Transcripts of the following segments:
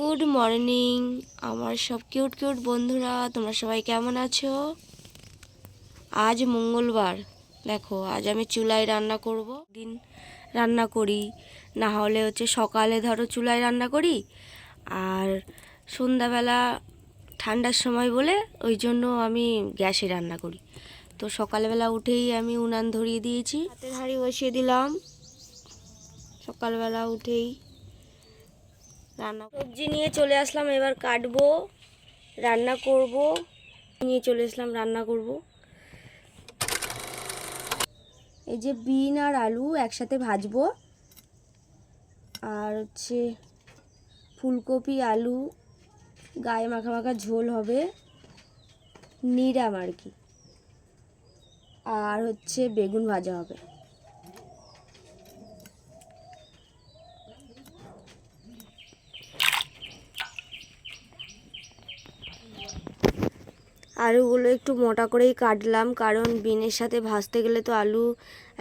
Good morning. আমার সব cute cute বন্ধুরা, তোমরা সবাই কেমন আছো? আজ মঙ্গলবার। দেখো, আজ আমি চুলায় রান্না করব। দিন রান্না করি, না হলে হচ্ছে সকালে ধরো চুলায় রান্না করি, আর সন্ধ্যাবেলা ঠান্ডার সময় বলে ওই জন্য আমি গ্যাসে রান্না করি। তো সকালবেলা উঠেই আমি উনান ধরিয়ে দিয়েছি। হাতের হাঁড়ি বসিয়ে দিলাম। সকালবেলা উঠেই রান্না সবজি নিয়ে চলে আসলাম, এবার কাটবো, রান্না করব। নিয়ে চলে আসলাম, রান্না করব। এই যে বিন আর আলু একসাথে ভাজবো। আর হচ্ছে ফুলকপি, আলু, গায়ে মাখা মাখা ঝোল হবে। নিরাম আর কি। আর হচ্ছে বেগুন ভাজা হবে। আলুগুলো একটু মোটা করেই কাটলাম, কারণ বিনের সাথে ভাজতে গেলে তো আলু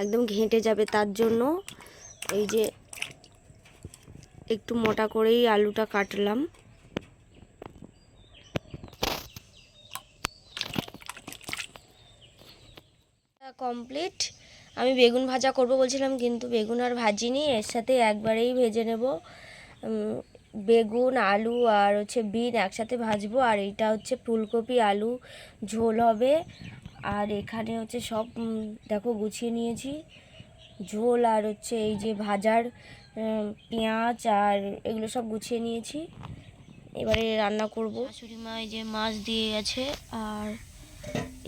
একদম ঘেঁটে যাবে, তার জন্য এই যে একটু মোটা করেই আলুটা কাটলাম। কমপ্লিট। আমি বেগুন ভাজা করব বলছিলাম, কিন্তু বেগুন আর ভাজিনি, এর সাথে একবারেই ভেজে নেব। বেগুন, আলু আর হচ্ছে বিন একসাথে ভাজবো। আর এইটা হচ্ছে ফুলকপি, আলু, ঝোল হবে। আর এখানে হচ্ছে সব দেখো গুছিয়ে নিয়েছি। ঝোল আর হচ্ছে এই যে ভাজার পেঁয়াজ আর এগুলো সব গুছিয়ে নিয়েছি। এবারে রান্না করব। শাশুড়ি এই যে মাছ দিয়ে গেছে। আর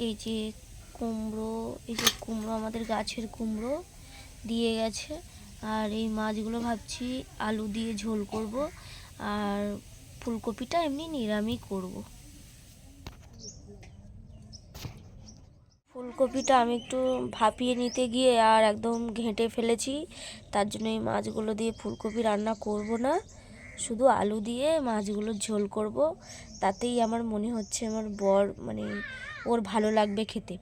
এই যে কুমড়ো, এই যে কুমড়ো, আমাদের গাছের কুমড়ো দিয়ে গেছে। আর এই মাছগুলো ভাবছি আলু দিয়ে ঝোল করব, আর ফুলকপিটা এমনি নিরামিষ করব। ফুলকপিটা আমি একটু ভাপিয়ে নিতে গিয়ে আর একদম ঘেঁটে ফেলেছি, তার জন্য এই মাছগুলো দিয়ে ফুলকপি রান্না করব না, শুধু আলু দিয়ে মাছগুলোর ঝোল করব, তাতেই আমার মনে হচ্ছে আমার বর মানে ওর ভালো লাগবে খেতে।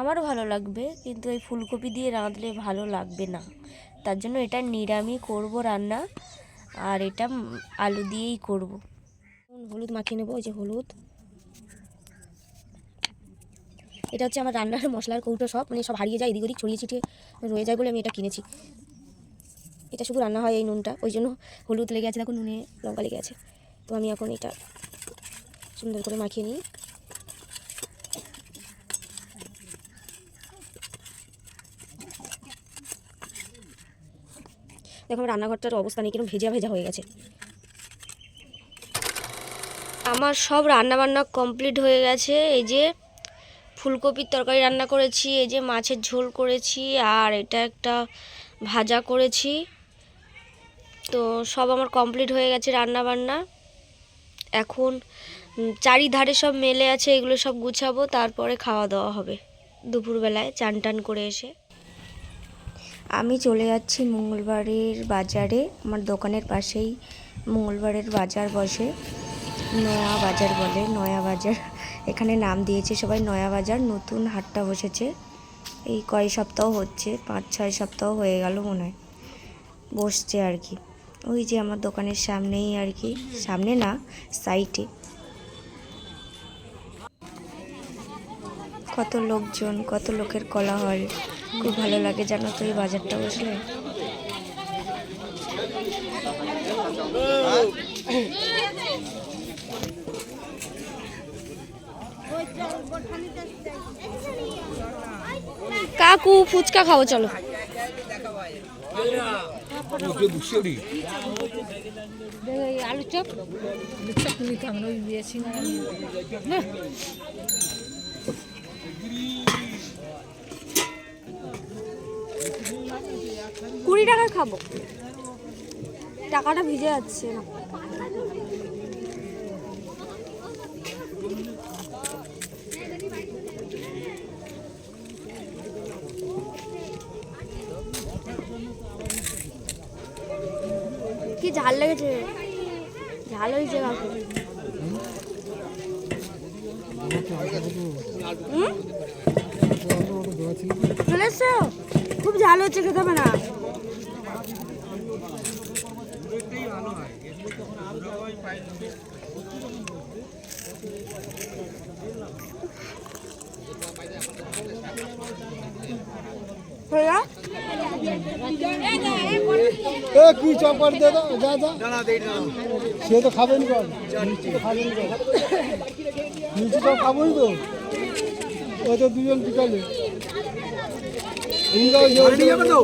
আমারও ভালো লাগবে, কিন্তু এই ফুলকপি দিয়ে রাঁধলে ভালো লাগবে না। তার জন্য এটা নিরামিষ করব রান্না, আর এটা আলু দিয়েই করব। হলুদ মাখিয়ে নেব ওই যে হলুদ। এটা হচ্ছে আমার রান্নার মশলার কৌটো সব মানে সব হারিয়ে যায় এদিক ওদিক, ছড়িয়ে ছিটিয়ে রয়ে যায় বলে আমি এটা কিনেছি। এটা শুধু রান্না হয় এই নুনটা, ওই জন্য হলুদ লেগে আছে, দেখো নুনে লঙ্কা লেগে আছে। তো আমি এখন এটা সুন্দর করে মাখিয়ে নিই। দেখো আমার রান্নাঘরটার অবস্থা নেই কীরকম ভেজা ভেজা হয়ে গেছে। আমার সব রান্না বান্না কমপ্লিট হয়ে গেছে। এই যে ফুলকপির তরকারি রান্না করেছি, এই যে মাছের ঝোল করেছি, আর এটা একটা ভাজা করেছি। তো সব আমার কমপ্লিট হয়ে গেছে রান্না বান্না এখন চারিধারে সব মেলে আছে, এগুলো সব গুছাবো, তারপরে খাওয়া দাওয়া হবে। দুপুরবেলায় চান টান করে এসে। আমি চলে যাচ্ছি মঙ্গলবারের বাজারে। আমার দোকানের পাশেই মঙ্গলবারের বাজার বসে। নয়া বাজার বলে, নয়া বাজার। এখানে নাম দিয়েছে সবাই, নয়া বাজার, নতুন হাটটা বসেছে। এই কয় সপ্তাহ হচ্ছে, পাঁচ, ছয় সপ্তাহ হয়ে গেল মনে হয়। বসছে আর কি। ওই যে আমার দোকানের সামনেই আর কি, সামনে না, সাইটে। কত লোকজন, কত লোকের কোলাহল। খুব ভালো লাগে জানো তো এই বাজারটা বসলে। কাকু ফুচকা খাব চলো। আলু চপ। কুড়ি টাকার খাব। টাকাটা ভিজে যাচ্ছে না। কি ঝাল লেগেছে? ঝাল হয়েছে কাকু? চলে এসছো? ঝাল হচ্ছে, খেতে হবে না। কি চপ করে দে যা যা। সে তো খাবেন খাবেন তো ও তো দুজন বিকালে যাবে তো